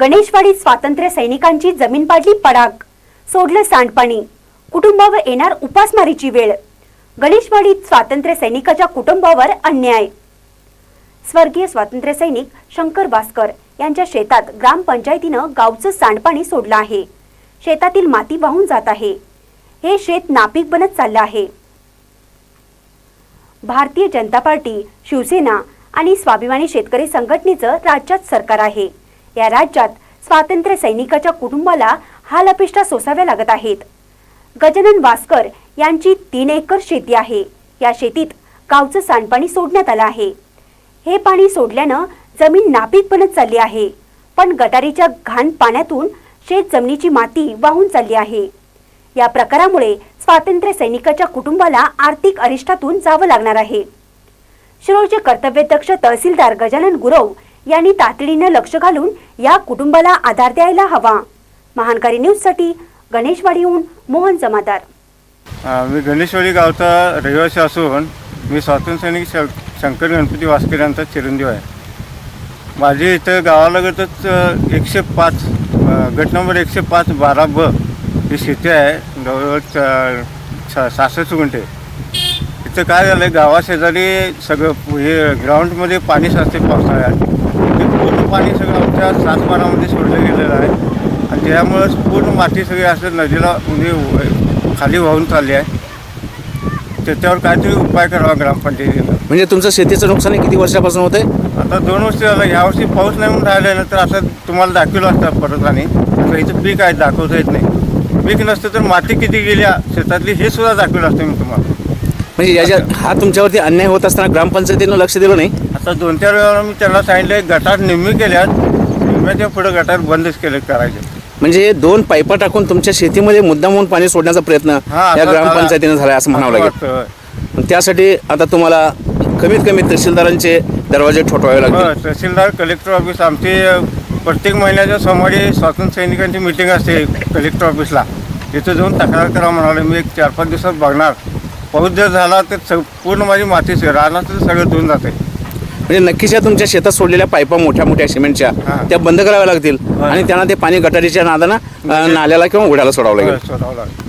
गणेशवाडीत स्वातंत्र्य सैनिकांची जमीन पाडली पडाक सोडलं सांडपाणी. कुटुंबावर येणार उपासमारीची वेळ. गणेशवाडीत स्वातंत्र्य सैनिकाच्या कुटुंबावर अन्याय. स्वर्गीय स्वातंत्र्य सैनिक शंकर भास्कर यांच्या शेतात ग्रामपंचायतीनं गावचं सांडपाणी सोडलं आहे. शेतातील माती वाहून जात आहे. हे शेत नापीक बनत चाललं आहे. भारतीय जनता पार्टी शिवसेना आणि स्वाभिमानी शेतकरी संघटनेचं राज्यात सरकार आहे. या राज्यात स्वातंत्र्य सैनिकाच्या कुटुंबाला हाल अपेष्टा सोसाव्या लागत आहेत. गजानन वासकर यांची तीन एकर शेती आहे. या शेतीत गावचं सांडपाणी सोडण्यात आलं आहे. हे पाणी सोडल्यानं जमीन नापीक बनत चालली आहे. पण गटारीच्या घाण पाण्यातून शेत जमिनीची माती वाहून चालली आहे. या प्रकारामुळे स्वातंत्र्य सैनिकाच्या कुटुंबाला आर्थिक अरिष्टातून जावं लागणार आहे. शिरोळचे कर्तव्यदक्ष तहसीलदार गजानन गुरव यांनी तातडीनं लक्ष घालून या कुटुंबाला आधार द्यायला हवा. महानकारी न्यूजसाठी गणेशवाडीहून मोहन जमादार. मी गणेशवाडी गावचा रहिवासी असून मी स्वातंत्र्यसैनिक श शंकर गणपती वासकर यांचा चिरंजीव आहे. माझे इथं गावालगतच एकशे पाच गट नंबर एकशे पाच बारा ब ही शेती आहे. जवळजवळ सासष्ट सहासष्ट गुंठे. इथं काय झालं आहे गावाशेजारी सगळं हे ग्राउंडमध्ये पाणी साचते पावसाळ्यात. पूर्ण पाणी सगळं आमच्या सातबारामध्ये सोडलं गेलेलं आहे. आणि त्यामुळं पूर्ण माती सगळी असं नदीला म्हणजे खाली वाहून चालली आहे. त्याच्यावर काहीतरी उपाय करावा ग्रामपंचायतीनं. म्हणजे तुमचं शेतीचं नुकसान किती वर्षापासून होतंय? आता दोन वर्ष झालं यावर्षी पाऊस नाही म्हणून राहिलेलं तर असं तुम्हाला दाखवलं असतं परत आणि. इथं पीक आहे दाखवता येत नाही. पीक नसतं तर माती किती गेल्या शेतातली हे सुद्धा दाखवलं असतं मी तुम्हाला. म्हणजे याच्या हा तुमच्यावरती अन्याय होत असताना ग्रामपंचायतीनं लक्ष दिलं नाही? आता दोन चार वेळा मी त्यांना सांगितलं गटार निम्मी केल्यात निम्म्याच्या पुढे गटार बंदच केले करायचे. म्हणजे दोन पाईपा टाकून तुमच्या शेतीमध्ये मुद्दाम होऊन पाणी सोडण्याचा प्रयत्न हा, या ग्रामपंचायतीनं झाला असं म्हणावं लागेल. वाटतं. पण त्यासाठी आता तुम्हाला कमीत कमी तहसीलदारांचे दरवाजे ठोठवावे लागतील. तहसीलदार कलेक्टर ऑफिस आमची अ, प्रत्येक महिन्याच्या सोमवारी स्वातंत्र्य सैनिकांची मिटिंग असते कलेक्टर ऑफिसला. तिथं जाऊन तक्रार करा म्हणाले मी एक चार पाच दिवसात बघणार. पाऊस जर झाला तर स पूर्ण माझी माती राहणार तर सगळं धुवून जाते म्हणजे नक्कीच या तुमच्या शेतात सोडलेल्या पाईपा मोठ्या मोठ्या सिमेंटच्या हा. त्या बंद कराव्या लागतील. आणि त्यांना ते पाणी गटारीच्या नादानं अं, नाल्याला किंवा उड्याला सोडावं लागेल सोडावं लागेल